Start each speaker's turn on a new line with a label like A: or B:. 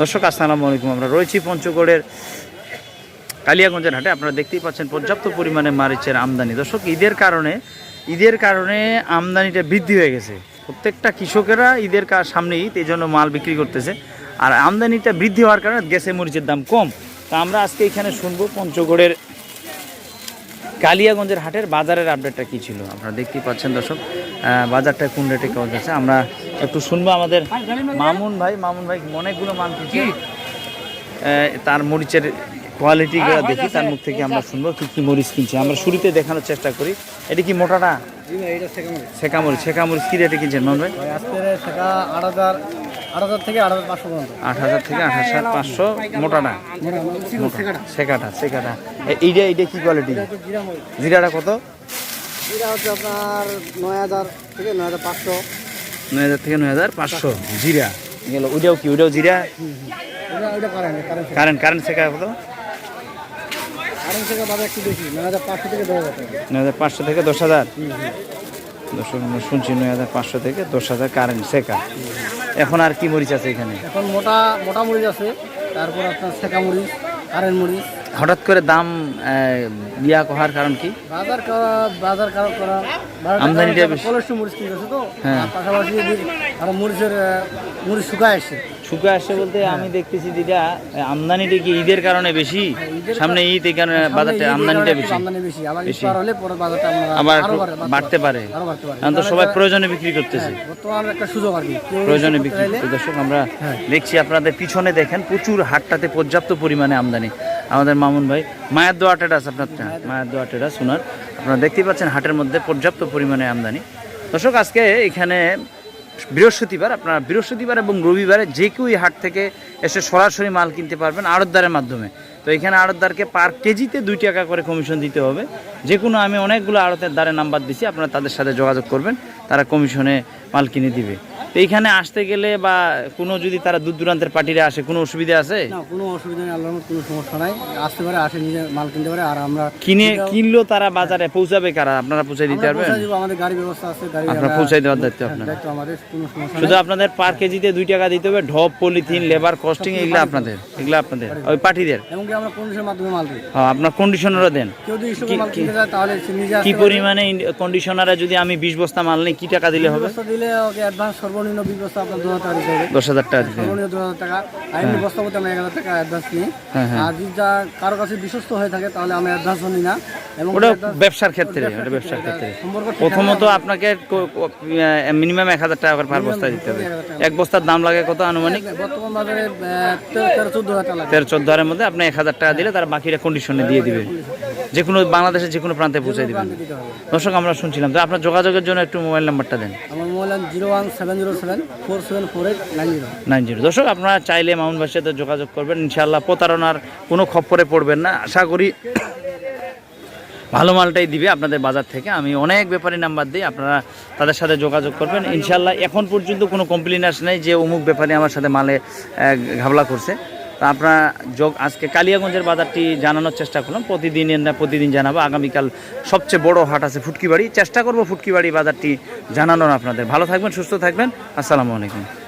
A: দর্শক, আসসালামু আলাইকুম। আমরা রয়েছি পঞ্চগড়ের কালিয়াগঞ্জের হাটে। আপনারা দেখতেই পাচ্ছেন পর্যাপ্ত পরিমাণে মারিচের আমদানি। দর্শক, ঈদের কারণে ঈদের কারণে আমদানিটা বৃদ্ধি হয়ে গেছে। প্রত্যেকটা কৃষকেরা ঈদের কার সামনেই এই জন্য মাল বিক্রি করতেছে। আর আমদানিটা বৃদ্ধি হওয়ার কারণে গ্যাসে মরিচের দাম কম। তা আমরা আজকে এখানে শুনব পঞ্চগড়ের কালিয়াগঞ্জের হাটের বাজারের আপডেটটা কি ছিল? আপনারা দেখতেই পাচ্ছেন দর্শক বাজারটা কোন রেটে কেমন যাচ্ছে? আমরা একটু শুনব আমাদের মামুন ভাই মামুন ভাই অনেকগুলো মান তার মরিচের কোয়ালিটিগুলো দেখি তার মুখ থেকে আমরা শুনব কি কি মরিচ কিনছে। আমরা শুরুতে দেখানোর চেষ্টা করি। এটা কি মোটাটা? শেখা মরিচ। শেখা মরিচ। কি রেটে কিনছেন মামুন ভাই?
B: আট হাজার আট হাজার থেকে আট হাজার পাঁচশো পর্যন্ত।
A: আট হাজার থেকে আট হাজার পাঁচশো মোটাটা
B: সেকাটা
A: শেখাটা এইটা এইটা কি কোয়ালিটি জিরাটা কত?
B: জিরা হচ্ছে আপনার নয় হাজার থেকে নয় হাজার পাঁচশো।
A: নয় হাজার থেকে নয় হাজার পাঁচশো জিরা। গেল ওইটাও কি ওইটাও জিরা?
B: কারেন্ট কারেন্ট
A: কারেন্ট কত?
B: কারেন্ট থেকে বাজার একটু বেশি নয় হাজার পাঁচশো থেকে দশ হাজার।
A: নয় হাজার পাঁচশো থেকে দশ হাজার? দর্শক আমরা শুনছি নয় হাজার পাঁচশো থেকে দশ হাজার কারেন্ট শেখা। এখন আর কি মরিচ আছে এখানে?
B: এখন মোটা মোটা মরিচ আছে তারপর আপনার সেকা মরিচ কারেন্ট মরিচ।
A: হঠাৎ করে দাম ইয়া কহার কারণ কি?
B: বাজার বাজার কারণ করা।
A: আমদানিটা বেশি।
B: মরিচ কিনতেছে তো।
A: হ্যাঁ।
B: পাশাপাশি যদি আরও মরিচের মরিচ শুকায় আসছে।
A: শুকে আসছে বলতে আমি দেখতেছি যেটা আমদানিটা কি ঈদের কারণে বেশি? সামনে ঈদ এই কারণে বাজারটা আমদানিটা বেশি।
B: বেশি। আবার
A: বাড়তে পারে কারণ তো সবাই প্রয়োজনে বিক্রি করতেছে।
B: হ্যাঁ, বর্তমানে একটা সুযোগ আর কি। কেউ
A: প্রয়োজনে বিক্রি করতে দর্শক আমরা
B: হ্যাঁ।
A: দেখছি আপনাদের পিছনে দেখেন প্রচুর হাটটাতে পর্যাপ্ত পরিমাণে আমদানি। আমাদের মামুন ভাই মায়ের দোয়া টেরাস আপনার মায়ের দোয়া টেরাস ওনার। আপনারা দেখতেই পাচ্ছেন হাটের মধ্যে পর্যাপ্ত পরিমাণে আমদানি। দর্শক আজকে এখানে বৃহস্পতিবার, আপনারা বৃহস্পতিবার এবং রবিবারে যে কেউ এই হাট থেকে এসে সরাসরি মাল কিনতে পারবেন আড়তদারের মাধ্যমে। তো এখানে আড়তদারকে পার কেজিতে দুই টাকা করে কমিশন দিতে হবে। যে কোনো আমি অনেকগুলো আড়তের দ্বারে নাম্বার দিছি, আপনারা তাদের সাথে যোগাযোগ করবেন, তারা কমিশনে মাল কিনে দিবে। তো এইখানে আসতে গেলে বা কোনো যদি তারা দূর দূরান্তের পার্টিরা আসে কোনো অসুবিধা আছে?
B: না কোনো অসুবিধা নেই আল্লাহর কোনো সমস্যা নাই। আসতে পারে আসে নিজে মাল কিনতে পারে আর আমরা
A: কিনে কিনলো তারা বাজারে পৌঁছাবে কারা? আপনারা পৌঁছে দিতে পারবেন?
B: আমাদের গাড়ি ব্যবস্থা আছে গাড়ি
A: আপনারা
B: আমরা-
A: পৌঁছাই দেওয়ার দায়িত্ব
B: হ্যাঁ,
A: আপনার
B: দায়িত্ব আমাদের কোনো সমস্যা
A: শুধু আপনাদের পার কেজিতে দুই টাকা দিতে হবে ঢপ পলিথিন লেবার কস্টিং এগুলো আপনাদের এগুলো আপনাদের ওই পার্টিদের।
B: এমনকি আমরা কন্ডিশনের মাধ্যমে মাল দিই?
A: হ্যাঁ, আপনার কন্ডিশনারও দেন।
B: কেউ যদি
A: কি-
B: মাল কিনতে যায় তাহলে নিজে
A: কি পরিমাণে কন্ডিশনারে যদি আমি বিশ বস্তা মাল নিই কি টাকা দিলে হবে?
B: দিলে ওকে অ্যাডভান্স সর্বনিম্ন বিশ বস্তা আপনার দু হাজার টাকা দিতে
A: দশ হাজার টাকা।
B: সর্বনিম্ন দু হাজার টাকা। আর এমনি বস্তা করতে আমরা এক হাজার টাকা অ্যাডভান্স নিই।
A: হ্যাঁ, হ্যাঁ।
B: আর যদি যা কারও কাছে বিশ্বস্ত হয়ে থাকে তাহলে অ্যাডভান্সও নিই না।
A: ওটা ব্যবসার ক্ষেত্রে
B: ব্যবসার
A: ওটা ব্যবসার
B: ক্ষেত্রে,
A: প্রথমত আপনাকে মিনিমাম এক হাজার টাকা করে পার বস্তা দিতে হবে। এক বস্তার দাম লাগে কত আনুমানিক?
B: আমরা- বর্তমান বাজারে তেরো তেরো চোদ্দ হাজার
A: তেরো চোদ্দ হাজারের মধ্যে আপনি এক হাজার টাকা দিলে তারা বাকিটা কন্ডিশনে দিয়ে দিবে। যে কোনো বাংলাদেশের যে কোনো প্রান্তে পৌঁছে দিবেন দর্শক আমরা শুনছিলাম। তো আপনার যোগাযোগের জন্য একটু মোবাইল নাম্বারটা দেন।
B: আমার mobile zero one seven zero seven four seven four eight nine zero.
A: Nine zero. দর্শক আপনারা চাইলে মামুন ভাইয়ের সাথে যোগাযোগ করবেন। ইনশাল্লাহ প্রতারণার কোনো খপ্পরে পড়বেন না। আশা করি ভালো মালটাই দিবে আপনাদের বাজার থেকে। আমি অনেক ব্যাপারী নাম্বার দিই আপনারা তাদের সাথে যোগাযোগ করবেন। ইনশাল্লাহ এখন পর্যন্ত কোনো কমপ্লেন আসে নাই যে অমুক ব্যাপারী আমার সাথে মালে ঘাবলা করছে। তা আপনারা যোগ আজকে কালিয়াগঞ্জের বাজারটি জানানোর চেষ্টা করলাম। প্রতিদিন না প্রতিদিন জানাব। আগামীকাল সবচেয়ে বড় হাট আছে ফুটকিবাড়ি। চেষ্টা করব ফুটকিবাড়ি বাজারটি জানানোর আপনাদের। ভালো থাকবেন, সুস্থ থাকবেন। আসসালামু আলাইকুম।